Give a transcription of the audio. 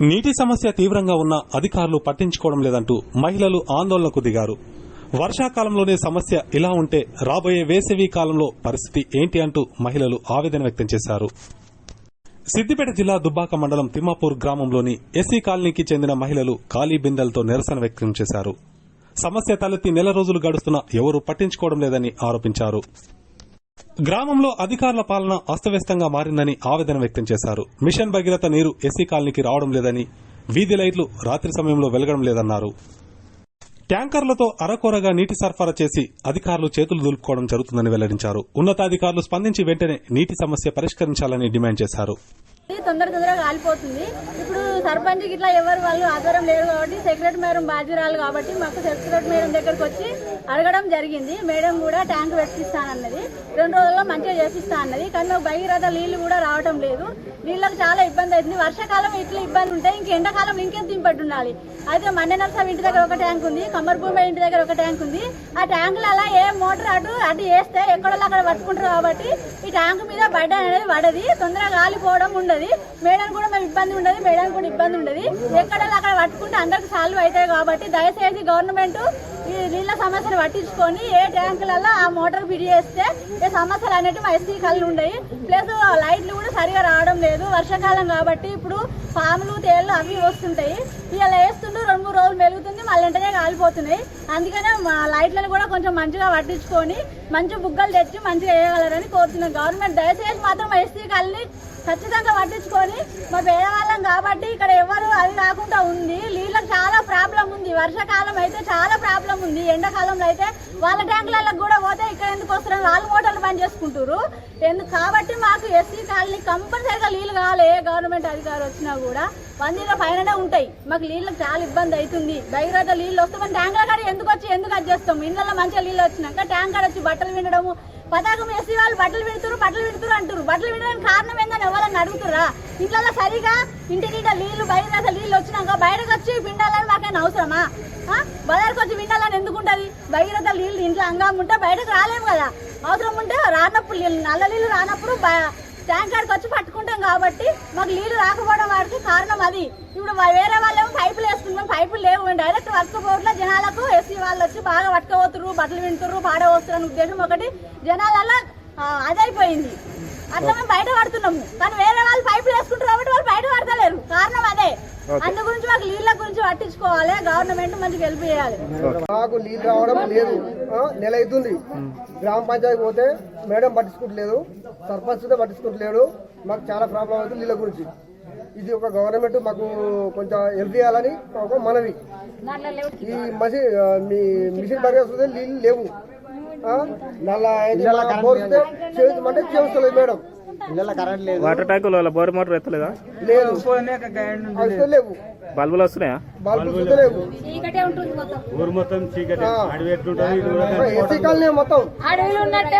నీటి సమస్య తీవ్రంగా ఉన్న అధికారులు పట్టించుకోవడం లేదంటూ మహిళలు ఆందోళనకు దిగారు. వర్షాకాలంలోనే సమస్య ఇలా ఉంటే రాబోయే వేసవి కాలంలో పరిస్థితి ఏంటి అంటూ మహిళలు ఆవేదన వ్యక్తం చేశారు. సిద్దిపేట జిల్లా దుబ్బాక మండలం తిమ్మాపూర్ గ్రామంలోని ఎస్సీ కాలనీకి చెందిన మహిళలు ఖాళీ బిందెలతో నిరసన వ్యక్తం చేశారు. సమస్య తలెత్తి నెల రోజులు గడుస్తున్నా ఎవరూ పట్టించుకోవడం లేదని ఆరోపించారు. గ్రామంలో అధికారుల పాలన అస్తవ్యస్తంగా మారిందని ఆవేదన వ్యక్తం చేశారు. మిషన్ భగీరథ నీరు ఎస్సీ కాలనీకి రావడం లేదని వీధి లైట్లు రాత్రి సమయంలో వెలగడం లేదన్నారు. ట్యాంకర్లతో అరకొరగా నీటి సరఫరా చేసి అధికారులు చేతులు దులుపుకోవడం జరుగుతుందని వెల్లడించారు. ఉన్నతాధికారులు స్పందించి వెంటనే నీటి సమస్య పరిష్కరించాలని డిమాండ్ చేశారు. తొందర తొందరగా కాలిపోతుంది ఇప్పుడు సర్పంచ్ ఇట్లా ఎవరు వాళ్ళు ఆధారం లేరు కాబట్టి సెక్రటరీ మేడం బాధ్యురాలు కాబట్టి మాకు సెక్రటరీ మేడం దగ్గరకు వచ్చి అడగడం జరిగింది. మేడం కూడా ట్యాంక్ పెట్టిస్తానన్నది. రెండు రోజుల్లో మంచిగా చేపిస్తా అన్నది కానీ మాకు భగీరథ నీళ్ళు కూడా రావడం లేదు. నీళ్ళకి చాలా ఇబ్బంది అవుతుంది. వర్షాకాలం ఇట్లా ఇబ్బంది ఉంటాయి ఇంక ఎండాకాలం ఇంకెంత ఇంపట్టు ఉండాలి. అయితే మన్నె నరసాబ్ ఇంటి దగ్గర ఒక ట్యాంక్ ఉంది. కమ్మర్భూమి ఇంటి దగ్గర ఒక ట్యాంక్ ఉంది. ఆ ట్యాంకులలో ఏ మోటార్ అటు అటు వేస్తే ఎక్కడో అక్కడ పట్టుకుంటారు కాబట్టి ఈ ట్యాంక్ మీద బడ్డ అనేది పడది. తొందరగా కాలిపోవడం ఉండదు. మేడం కూడా మేము ఇబ్బంది ఉండదు మేడం కూడా ఇబ్బంది ఉండదు. ఎక్కడ అక్కడ పట్టుకుంటే అందరికి సాల్వ్ అవుతాయి కాబట్టి దయచేసి గవర్నమెంట్ ఈ నీళ్ళ సమస్యను పట్టించుకొని ఏ ట్యాంకులలో ఆ మోటార్ ఫిట్ చేస్తే ఏ సమస్యలు అనేవి మా ఎస్సీ కళ్ళు ఉండయి. ప్లస్ లైట్లు కూడా సరిగా రావడం లేదు. వర్షాకాలం కాబట్టి ఇప్పుడు పాములు తేళ్ళు అవి వస్తుంటాయి. ఇలా వేస్తుంటూ రెండు మూడు రోజులు మెలుగుతుంది మళ్ళీ వెంటనే కాలిపోతున్నాయి. అందుకనే మా లైట్లను కూడా కొంచెం మంచిగా పట్టించుకొని మంచి బుగ్గలు తెచ్చి మంచిగా వేయగలరని కోరుతున్నాం. గవర్నమెంట్ దయచేసి మాత్రం మా ఎస్సీ కళ్ళని ఖచ్చితంగా పట్టించుకొని మా పేదవాళ్ళ కాబట్టి ఇక్కడ ఎవరు అది కాకుండా ఉంది. నీళ్ళకి చాలా ప్రాబ్లం ఉంది. వర్షాకాలం అయితే చాలా ప్రాబ్లం ఉంది. ఎండాకాలంలో అయితే వాళ్ళ ట్యాంకులలో కూడా పోతే ఇక్కడ ఎందుకు వస్తున్నారు వాళ్ళు మోటార్లు పని చేసుకుంటారు ఎందుకు కాబట్టి మాకు ఎస్సీ కాలనీ కంపల్సరీగా నీళ్ళు కావాలి. ఏ గవర్నమెంట్ అధికారి వచ్చినా కూడా వంద పైననే ఉంటాయి. మాకు నీళ్ళకి చాలా ఇబ్బంది అవుతుంది. బయట నీళ్ళు వస్తే మన ట్యాంకుల కాడ ఎందుకు వచ్చి ఎందుకు అది చేస్తాం? ఇళ్ళలో మంచిగా నీళ్ళు వచ్చినాక ట్యాంకర్ వచ్చి బట్టలు వినడము. పతాకం వేసి వాళ్ళు బట్టలు పెడుతురు బట్టలు విడుతురు అంటారు బట్టలు వినడానికి కారణం ఏందని ఎవరన్నా అడుగుతురా ఇంట్లో సరిగా ఇంటి నీట నీళ్ళు బయట అసలు నీళ్ళు వచ్చినాక బయటకు వచ్చి పిండాలని మాకైనా అవసరమా? బజార్కి వచ్చి పిండాలని ఎందుకు ఉంటుంది భగీరథ నీళ్ళు ఇంట్లో అంగం ఉంటే బయటకు రాలేము కదా. అవసరం ఉంటే రానప్పుడు నీళ్ళు నల్ల నీళ్ళు రానప్పుడు బ- ట్యాంకర్కి వచ్చి పట్టుకుంటాం కాబట్టి మాకు నీళ్ళు రాకపోవడం వాడికి కారణం అది. ఇప్పుడు వేరే వాళ్ళేమో పైపులు వేసుకుంటాం పైపులు లేవు డైరెక్ట్ పట్టుకపోవట్ల జనాలకు ఎస్సీ వాళ్ళు వచ్చి బాగా పట్టుకోపోతున్నారు బట్టలు వింటున్నారు పాడవస్తున్నారు అనే ఉద్దేశం ఒకటి. జనాలలో అదైపోయింది. అట్లా మేము బయట పడుతున్నాము. కానీ వేరే వాళ్ళు పైపులు వేసుకుంటారు కాబట్టి వాళ్ళు బయట పడతలేరు కారణం అదే గురించి మాకు నీళ్ళ గురించి పట్టించుకోవాలి. గవర్నమెంట్ మంచిగా హెల్ప్ చేయాలి. మాకు నీళ్ళు రావడం లేదు. నెల అవుతుంది. గ్రామ పంచాయతీ పోతే మేడం పట్టించుకుంటలేదు. సర్పంచ్ కూడా పట్టించుకుంటలేడు. మాకు చాలా ప్రాబ్లం అవుతుంది నీళ్ళ గురించి. ఇది ఒక గవర్నమెంట్ మాకు కొంచెం హెల్ప్ చేయాలని ఒక మనవి. ఈ మసి మీ మిషన్ పరిగెత్తుంది నీళ్ళు లేవు. చేయించమంటే చేస్తలేదు మేడం. వాటర్ ట్యాంకులు వాళ్ళ బోర్ మోటార్ ఎత్తలేదా? లేవు బల్బులు వస్తున్నాయా? బల్బులు లేవు చీకటే ఉంటుంది మొత్తం. ఊరు మొత్తం చీకటి. అడవి ఎట్లుంటది? అడవిలో ఉన్నట్టే